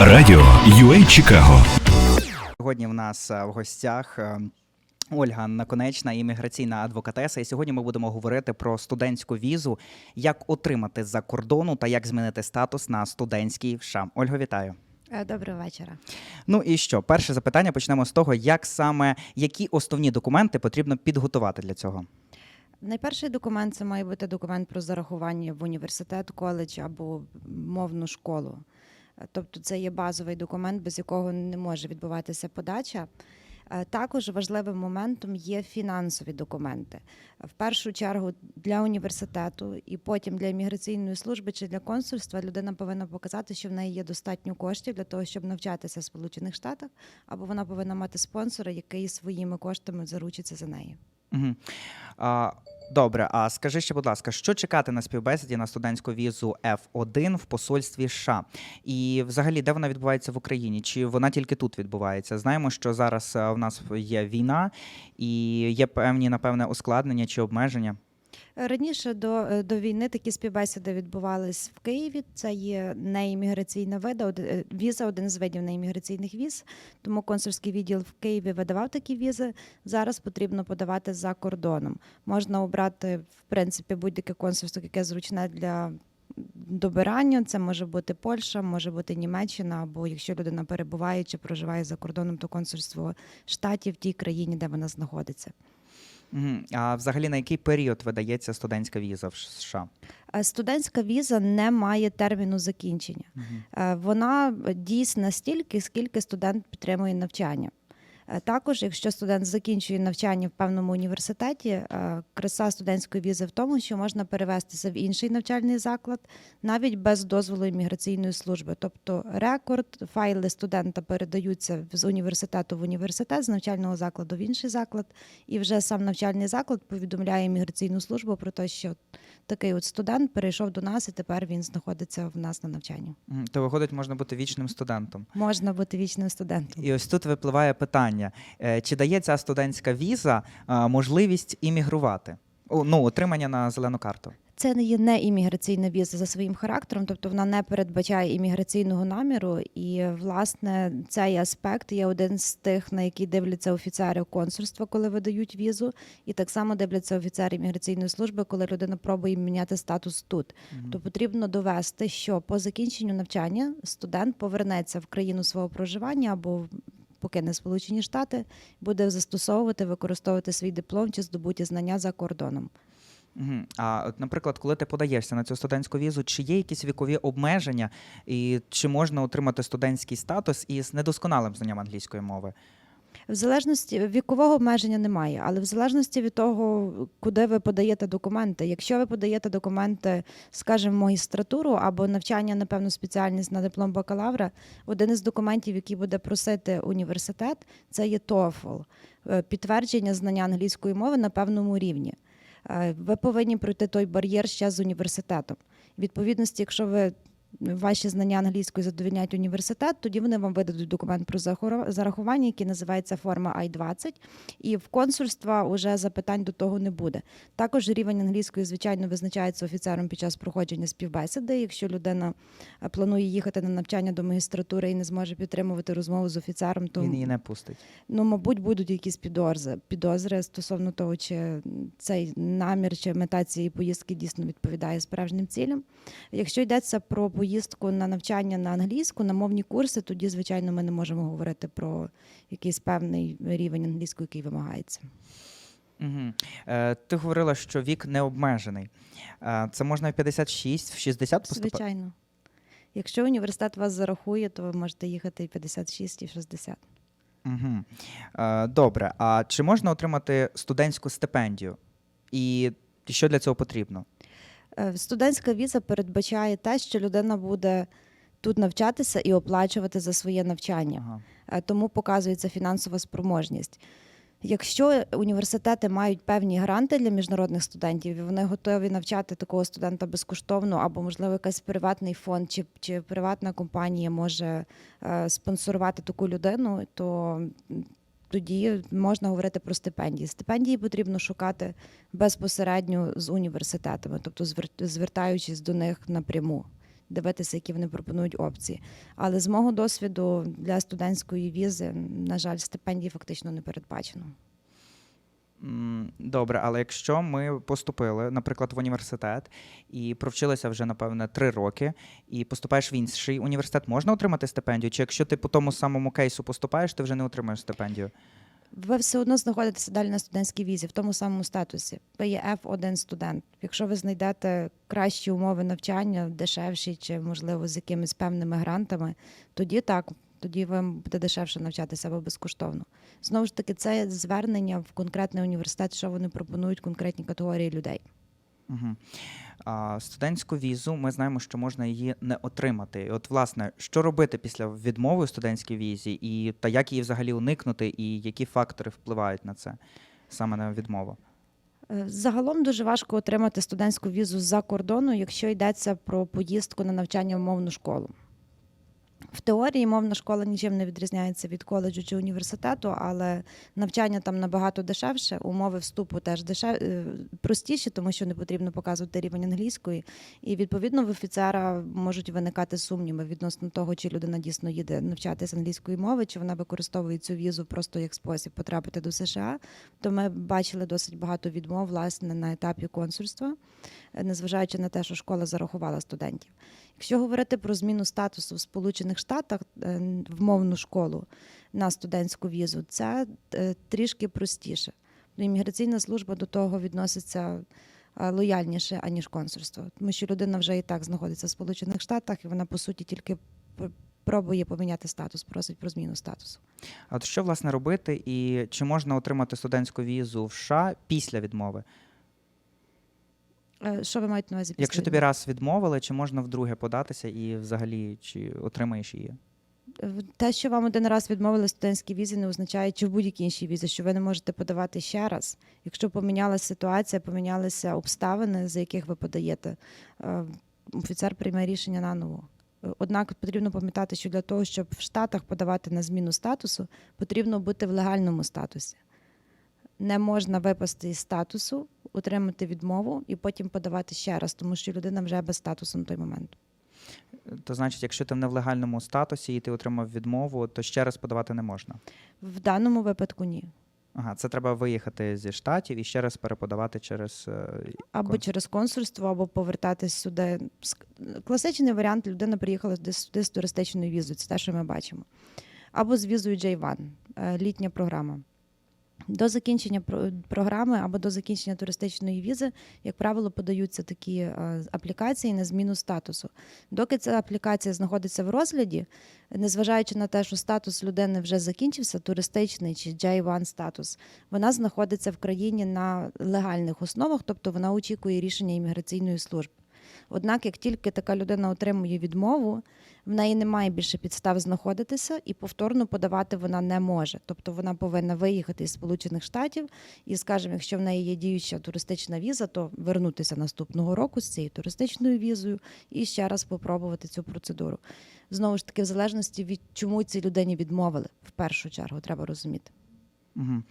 Радіо UA Чикаго. Сьогодні в нас е, в гостях е, Ольга Наконечна, імміграційна адвокатеса. І сьогодні ми будемо говорити про студентську візу, як отримати з-за кордону та як змінити статус на студентський в США. Ольга, вітаю. Е, Доброго вечора. Ну і що? Перше запитання почнемо з того, як саме які основні документи потрібно підготувати для цього. Найперший документ це має бути документ про зарахування в університет, коледж або мовну школу. Тобто це є базовий документ, без якого не може відбуватися подача. Е, Також важливим моментом є фінансові документи. В першу чергу для університету і потім для імміграційної служби чи для консульства людина повинна показати, що в неї є достатньо коштів для того, щоб навчатися в Сполучених Штатах, або вона повинна мати спонсора, який своїми коштами заручиться за неї. Угу. А, добре, а скажи ще, будь ласка, що чекати на співбесіді на студентську візу F1 в посольстві США? І взагалі, де вона відбувається в Україні? Чи вона тільки тут відбувається? Знаємо, що зараз е, в нас є війна і є певні, напевне, ускладнення чи обмеження. Раніше до, е, до війни такі співбесіди відбувались в Києві. Це є неімміграційна вида, е, віза, один з видів неімміграційних віз. Тому консульський відділ в Києві видавав такі візи. Зараз потрібно подавати за кордоном. Можна обрати в принципі будь-яке консульство, яке зручне для. Добирання це може бути Польща, може бути Німеччина, або якщо людина перебуває чи проживає за кордоном, то консульство штатів в тій країні, де вона знаходиться. Угу. А взагалі на який період видається студентська віза в США? Е, Студентська віза не має терміну закінчення. Угу. Вона дійсна стільки, скільки студент підтримує навчання. Е, Також, якщо студент закінчує навчання в певному університеті, е, краса студентської візи в тому, що можна перевестися в інший навчальний заклад навіть без дозволу імміграційної служби. Тобто рекорд, файли студента передаються з університету в університет, з навчального закладу в інший заклад, і вже сам навчальний заклад повідомляє імміграційну службу про те, що такий от студент перейшов до нас, і тепер він знаходиться в нас на навчанні. То виходить, можна бути вічним студентом. Можна бути вічним студентом. І ось тут випливає питання: е, чи дає ця студентська віза можливість іммігрувати? Ну, отримання на зелену карту. Це не є не імміграційна віза за своїм характером, тобто вона не передбачає імміграційного наміру. І власне цей аспект є один з тих, на які дивляться офіцери консульства, коли видають візу, і так само дивляться офіцери імміграційної служби, коли людина пробує міняти статус тут. Мгм. То потрібно довести, що по закінченню навчання студент повернеться в країну свого проживання або покине Сполучені Штати, буде застосовувати, використовувати свій диплом чи здобуті знання за кордоном. А от, наприклад, коли ти подаєшся на цю студентську візу, чи є якісь вікові обмеження, і чи можна отримати студентський статус із недосконалим знанням англійської мови? В залежності вікового обмеження немає, але в залежності від того, куди ви подаєте документи. Якщо ви подаєте документи, скажімо, в магістратуру або навчання на певну спеціальність на диплом бакалавра, один із документів, який буде просити університет, це є TOEFL, е, підтвердження знання англійської мови на певному рівні. Е, Ви повинні пройти той бар'єр ще з університетом. Відповідності, якщо ви ваші знання англійської задовільняють університет, тоді вони вам видадуть документ про зарахування, який називається форма I-20, і в консульства вже запитань до того не буде. Також рівень англійської, звичайно, визначається офіцером під час проходження співбесіди. Якщо людина е, планує їхати на навчання до магістратури і не зможе підтримувати розмову з офіцером, то Він її не пустить. ну, мабуть, будуть якісь підозри, підозри стосовно того, чи цей намір чи мета цієї поїздки дійсно відповідає справжнім цілям. Якщо йдеться про поїздку на навчання на англійську, на мовні курси, тоді, звичайно, ми не можемо говорити про якийсь певний рівень англійської, який вимагається. Угу. Е, ти говорила, що вік не обмежений. Е, це можна в 56, в 60 поступати? Звичайно. Якщо університет вас зарахує, то ви можете їхати і 56, і 60. Угу. Е, добре. А чи можна отримати студентську стипендію? І що для цього потрібно? Е, Студентська віза передбачає те, що людина буде тут навчатися і оплачувати за своє навчання. Ага. Е, тому показується фінансова спроможність. Якщо університети мають певні гранти для міжнародних студентів, і вони готові навчати такого студента безкоштовно, або, можливо, якийсь приватний фонд чи, чи приватна компанія може е, спонсорувати таку людину, то тоді можна говорити про стипендії. Стипендії потрібно шукати безпосередньо з університетами, тобто звер- звертаючись до них напряму. дивитися, які вони пропонують опції. Але з мого досвіду для студентської візи, на жаль, стипендії фактично не передбачено. Добре, але якщо ми поступили, наприклад, в університет і провчилися вже, напевне, три роки, і поступаєш в інший університет, можна отримати стипендію? Чи якщо ти по тому самому кейсу поступаєш, ти вже не отримаєш стипендію? Ви все одно знаходитеся далі на студентській візі в тому самому статусі. Ви є F1 студент. Якщо ви знайдете кращі умови навчання, дешевші чи, можливо, з якимись певними грантами, тоді так, тоді вам буде дешевше навчатися або безкоштовно. Знову ж таки, це звернення в конкретний університет, що вони пропонують конкретній категорії людей. Угу. А, студентську візу ми знаємо, що можна її не отримати. І от, власне, що робити після відмови у студентській візі, і та як її взагалі уникнути, і які фактори впливають на це саме на відмову? Е, Загалом дуже важко отримати студентську візу з-за кордону, якщо йдеться про поїздку на навчання в мовну школу. В теорії мовна школа нічим не відрізняється від коледжу чи університету, але навчання там набагато дешевше, умови вступу теж дешев... е, простіші, тому що не потрібно показувати рівень англійської. І відповідно в офіцера можуть виникати сумніви відносно того, чи людина дійсно їде навчатися англійської мови, чи вона використовує цю візу просто як спосіб потрапити до США. То ми бачили досить багато відмов власне на етапі консульства, незважаючи на те, що школа зарахувала студентів. Якщо говорити про зміну статусу в Сполучених Штатах е, в мовну школу на студентську візу, це е, трішки простіше. Ну, Імміграційна служба до того відноситься е, лояльніше, аніж консульство, тому що людина вже і так знаходиться в Сполучених Штатах, і вона по суті тільки пр- пробує поміняти статус, просить про зміну статусу. А от що власне робити, і чи можна отримати студентську візу в США після відмови? Е, Що ви маєте на увазі? після Якщо тобі раз відмовили, чи можна вдруге податися і взагалі чи отримаєш її? Е, Те, що вам один раз відмовили в студентській візі, не означає, чи в будь-якій іншій візі, що ви не можете подавати ще раз. Якщо помінялася ситуація, помінялися обставини, за яких ви подаєте, е, офіцер прийме рішення наново. Однак потрібно пам'ятати, що для того, щоб в Штатах подавати на зміну статусу, потрібно бути в легальному статусі. Не можна випасти із статусу, отримати відмову і потім подавати ще раз, тому що людина вже без статусу на той момент. То значить, якщо ти не в легальному статусі і ти отримав відмову, то ще раз подавати не можна. В даному випадку ні. Ага, це треба виїхати зі штатів і ще раз переподавати через е, Або Кон- через консульство, або повертатись сюди. Класичний варіант людина приїхала сюди з туристичною візою, це те, що ми бачимо. Або з візою J1, е, літня програма. До закінчення про- програми або до закінчення туристичної візи, як правило, подаються такі е, аплікації на зміну статусу. Доки ця аплікація знаходиться в розгляді, незважаючи на те, що статус людини вже закінчився, туристичний чи J1 статус, вона знаходиться в країні на легальних основах, тобто вона очікує рішення імміграційної служби. Однак, як тільки така людина отримує відмову, в неї немає більше підстав знаходитися і повторно подавати вона не може. Тобто вона повинна виїхати із Сполучених Штатів і, скажімо, якщо в неї є діюча туристична віза, то вернутися наступного року з цією туристичною візою і ще раз попробувати цю процедуру. Знову ж таки, в залежності від чому цій людині відмовили, в першу чергу треба розуміти. Угу.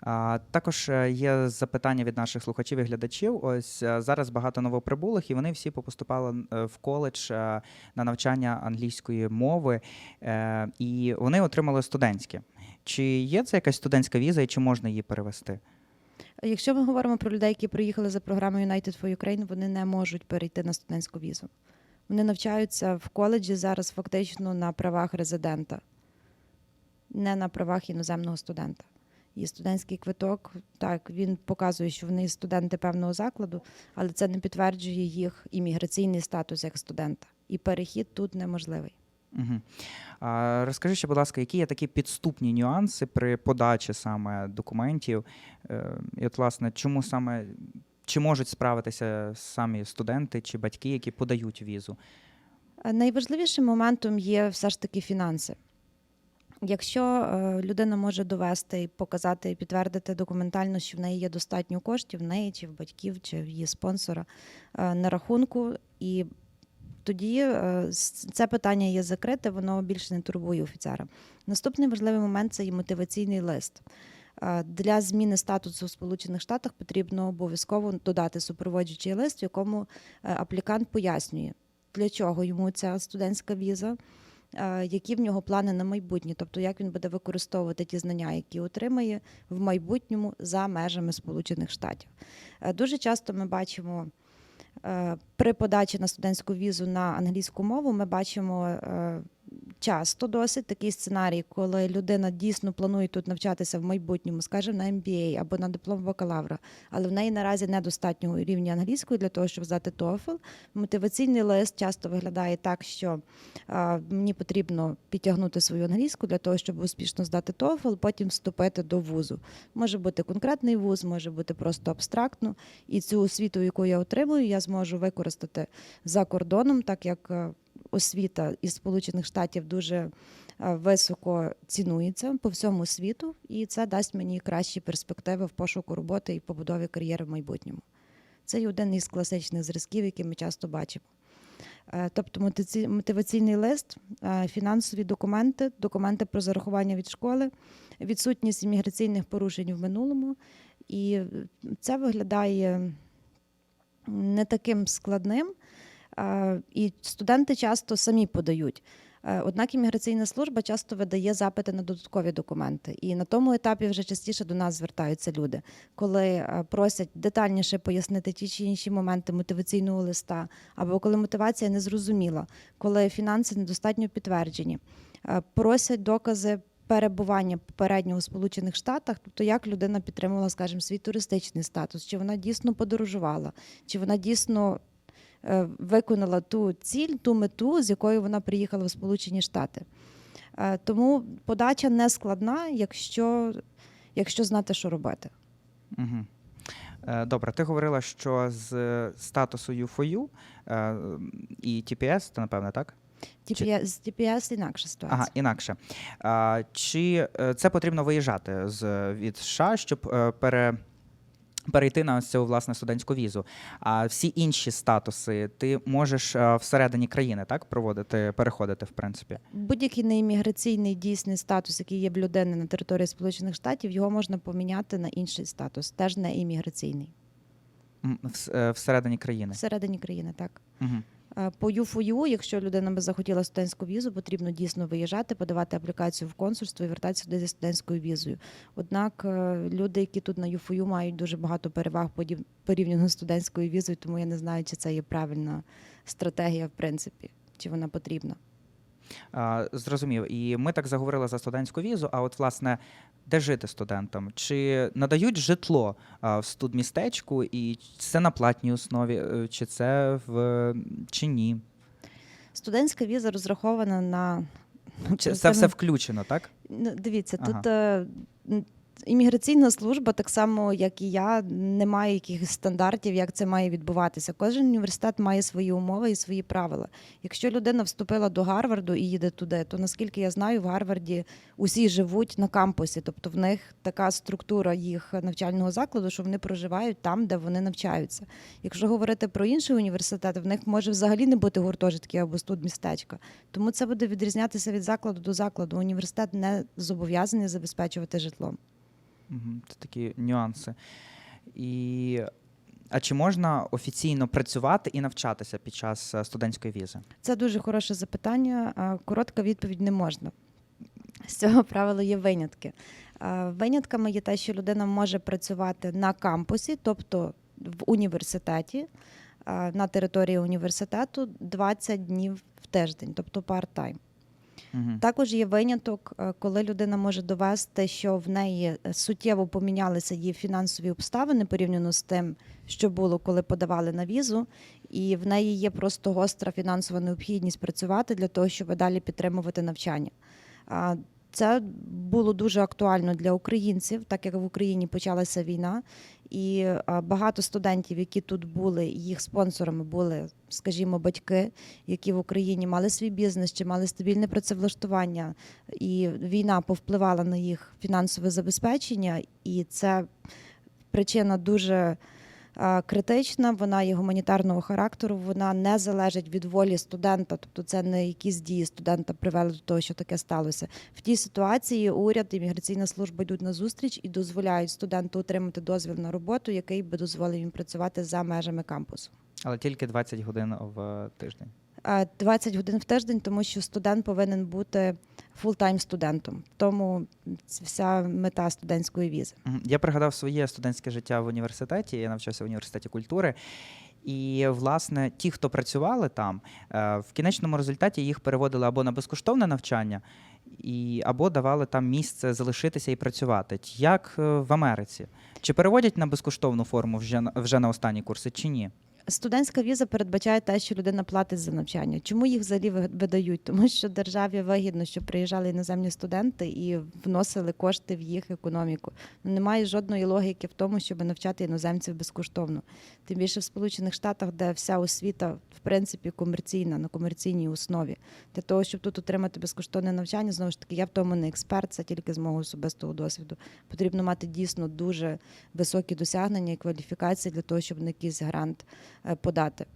А, також е, є запитання від наших слухачів і глядачів. Ось е, зараз багато новоприбулих, і вони всі попоступали е, в коледж на навчання англійської мови, і вони отримали студентське. Чи є це якась студентська віза, і чи можна її перевести? Якщо ми говоримо про людей, які приїхали за програмою United for Ukraine, вони не можуть перейти на студентську візу. Вони навчаються в коледжі зараз фактично на правах резидента, не на правах іноземного студента. І студентський квиток, так, він показує, що вони студенти певного закладу, але це не підтверджує їх імміграційний статус як студента. І перехід тут неможливий. Угу. А, розкажи ще, будь ласка, які є такі підступні нюанси при подачі саме документів? Е, і от, власне, чому саме чи можуть справитися самі студенти чи батьки, які подають візу? Е, Найважливішим моментом є все ж таки фінанси. Якщо е, людина може довести і показати і підтвердити документально, що в неї є достатньо коштів, в неї чи в батьків, чи в її спонсора е, на рахунку, і тоді е, це питання є закрите, воно більше не турбує офіцера. Наступний важливий момент це і мотиваційний лист. Для зміни статусу в Сполучених Штатах потрібно обов'язково додати супроводжуючий лист, в якому аплікант пояснює для чого йому ця студентська віза, які в нього плани на майбутнє, тобто як він буде використовувати ті знання, які отримає в майбутньому за межами Сполучених Штатів. Е, Дуже часто ми бачимо. е, При подачі на студентську візу на англійську мову ми бачимо е, часто досить такий сценарій, коли людина дійсно планує тут навчатися в майбутньому, скажімо, на MBA або на диплом бакалавра, але в неї наразі недостатнього рівня англійської для того, щоб здати TOEFL. Мотиваційний лист часто виглядає так, що а, мені потрібно підтягнути свою англійську для того, щоб успішно здати TOEFL, потім вступити до вузу. Може бути конкретний вуз, може бути просто абстрактно. І цю освіту, яку я отримую, я зможу використати за кордоном, так як е, освіта із Сполучених Штатів дуже е, високо цінується по всьому світу, і це дасть мені кращі перспективи в пошуку роботи і побудові кар'єри в майбутньому. Це є один із класичних зразків, які ми часто бачимо. Е, Тобто мотиваційний лист, е, фінансові документи, документи про зарахування від школи, відсутність імміграційних порушень в минулому. І це виглядає не таким складним. І студенти часто самі подають. Е, Однак імміграційна служба часто видає запити на додаткові документи. І на тому етапі вже частіше до нас звертаються люди, коли е, просять детальніше пояснити ті чи інші моменти мотиваційного листа, або коли мотивація не зрозуміла, коли фінанси недостатньо підтверджені, Е, просять докази. Перебування попереднього у Сполучених Штатах, тобто як людина підтримувала, скажімо, свій туристичний статус, чи вона дійсно подорожувала, чи вона дійсно виконала ту ціль, ту мету, з якою вона приїхала в Сполучені Штати. Е, Тому подача не складна, якщо, якщо знати, що робити. Угу. Добре, ти говорила, що з е, статусу U4U е, і TPS, це напевне, так? TPS, з TPS інакша ситуація. Ага, інакше. Чи е, це потрібно виїжджати з від США, щоб е, пере, перейти на ось цю власне студентську візу? А всі інші статуси ти можеш е, всередині країни так проводити, переходити, в принципі. Будь-який неімміграційний дійсний статус, який є в людини на території Сполучених Штатів, його можна поміняти на інший статус, теж не імміграційний. Е, Всередині країни. Всередині країни, так. Угу. Е, По ЮФОЮ, якщо людина би захотіла студентську візу, потрібно дійсно виїжджати, подавати аплікацію в консульство і вертатися сюди зі студентською візою. Однак е, люди, які тут на ЮФОЮ, мають дуже багато переваг порівняно з студентською візою, тому я не знаю, чи це є правильна стратегія, в принципі, чи вона потрібна. Зрозумів. І ми так заговорили за студентську візу. А от, власне, де жити студентам? Чи надають житло в студмістечку, і це на платній основі, е, чи це в чи ні? Студентська віза розрахована на це все включено, так? Ну, Дивіться, Ага. тут е, імміграційна служба, так само як і я, не має якихось стандартів, як це має відбуватися. Кожен університет має свої умови і свої правила. Якщо людина вступила до Гарварду і їде туди, то наскільки я знаю, в Гарварді усі живуть на кампусі, тобто в них така структура їх навчального закладу, що вони проживають там, де вони навчаються. Якщо говорити про інші університети, в них може взагалі не бути гуртожитків або студмістечка. Тому це буде відрізнятися від закладу до закладу. Університет не зобов'язаний забезпечувати житлом. Це такі нюанси. І... А чи можна офіційно працювати і навчатися під час е, студентської візи? Це дуже хороше запитання. Коротка відповідь не можна. З цього правила є винятки. Винятками є те, що людина може працювати на кампусі, тобто в університеті, на території університету 20 днів в тиждень, тобто part-time. Угу. Також є виняток, е, коли людина може довести, що в неї е, суттєво помінялися її фінансові обставини порівняно з тим, що було, коли подавали на візу, і в неї є просто гостра фінансова необхідність працювати для того, щоб далі підтримувати навчання. Це було дуже актуально для українців, так як в Україні почалася війна, і багато студентів, які тут були, їх спонсорами були, скажімо, батьки, які в Україні мали свій бізнес чи мали стабільне працевлаштування, і війна повпливала на їх фінансове забезпечення, і це причина дуже критична. Вона є гуманітарного характеру. Вона не залежить від волі студента, тобто це не якісь дії студента привели до того, що таке сталося. В тій ситуації уряд і міграційна служба йдуть на зустріч і дозволяють студенту отримати дозвіл на роботу, який би дозволив їм працювати за межами кампусу. Але тільки 20 годин в тиждень. Е, 20 годин в тиждень, тому що студент повинен бути фултайм студентом. Тому вся мета студентської візи. Я пригадав своє студентське життя в університеті. Я навчався в університеті культури. І, власне, ті, хто працювали там, е, в кінечному результаті їх переводили або на безкоштовне навчання, і, або давали там місце залишитися і працювати. Як е, в Америці? Чи переводять на безкоштовну форму вже, вже на останні курси, чи ні? Студентська віза передбачає те, що людина платить за навчання. Чому їх взагалі ви- видають? Тому що державі вигідно, щоб приїжджали іноземні студенти і вносили кошти в їх економіку. Ну, Немає жодної логіки в тому, щоб навчати іноземців безкоштовно. Тим більше в Сполучених Штатах, де вся освіта в принципі комерційна на комерційній основі. Для того, щоб тут отримати безкоштовне навчання, знову ж таки, я в тому не експерт, це тільки з мого особистого досвіду. Потрібно мати дійсно дуже високі досягнення і кваліфікації для того, щоб на якийсь грант подати.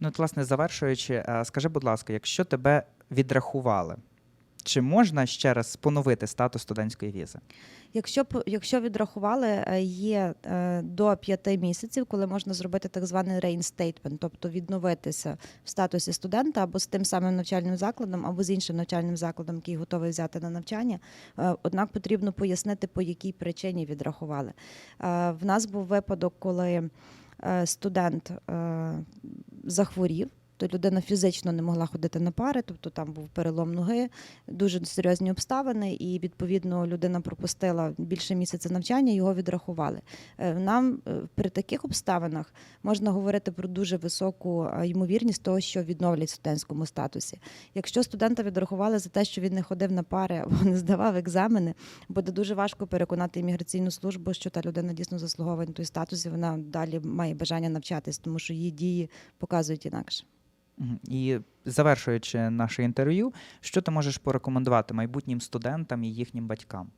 Ну, от, власне, завершуючи, е, скажи, будь ласка, якщо тебе відрахували, чи можна ще раз поновити статус студентської візи? Якщо якщо відрахували, е, є е, до п'яти місяців, коли можна зробити так званий reinstatement, тобто відновитися в статусі студента або з тим самим навчальним закладом, або з іншим навчальним закладом, який готовий взяти на навчання. Е, Однак потрібно пояснити, по якій причині відрахували. Е, В нас був випадок, коли е, студент е, захворів. То людина фізично не могла ходити на пари, тобто там був перелом ноги, дуже серйозні обставини, і відповідно людина пропустила більше місяця навчання, його відрахували. Е, Нам е, при таких обставинах можна говорити про дуже високу е, ймовірність того, що відновлять в студентському статусі. Якщо студента відрахували за те, що він не ходив на пари або не здавав екзамени, буде дуже важко переконати імміграційну службу, що та людина дійсно заслуговує той статус, і вона далі має бажання навчатись, тому що її дії показують інакше. І завершуючи наше інтерв'ю, що ти можеш порекомендувати майбутнім студентам і їхнім батькам?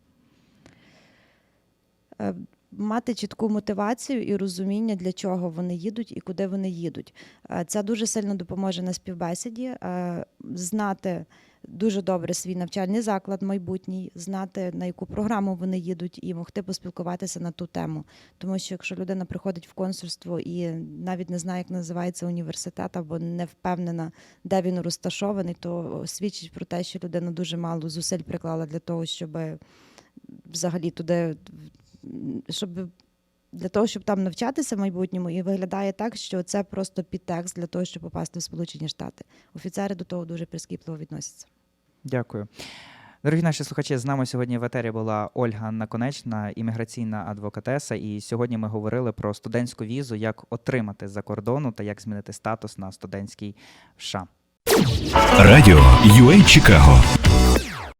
Мати чітку мотивацію і розуміння, для чого вони їдуть і куди вони їдуть. Е, Це дуже сильно допоможе на співбесіді, е, знати дуже добре свій навчальний заклад майбутній, знати на яку програму вони їдуть, і могти поспілкуватися на ту тему. Тому що якщо людина приходить в консульство і навіть не знає, як називається університет, або не впевнена, де він розташований, то свідчить про те, що людина дуже мало зусиль приклала для того, щоб взагалі туди щоб для того, щоб там навчатися в майбутньому, і виглядає так, що це просто підтекст для того, щоб попасти в Сполучені Штати. Офіцери до того дуже прискіпливо відносяться. Дякую. Дорогі наші слухачі, з нами сьогодні в етері була Ольга Наконечна, імміграційна адвокатеса. І сьогодні ми говорили про студентську візу, як отримати за кордону та як змінити статус на студентський в США. Радіо UA Чикаго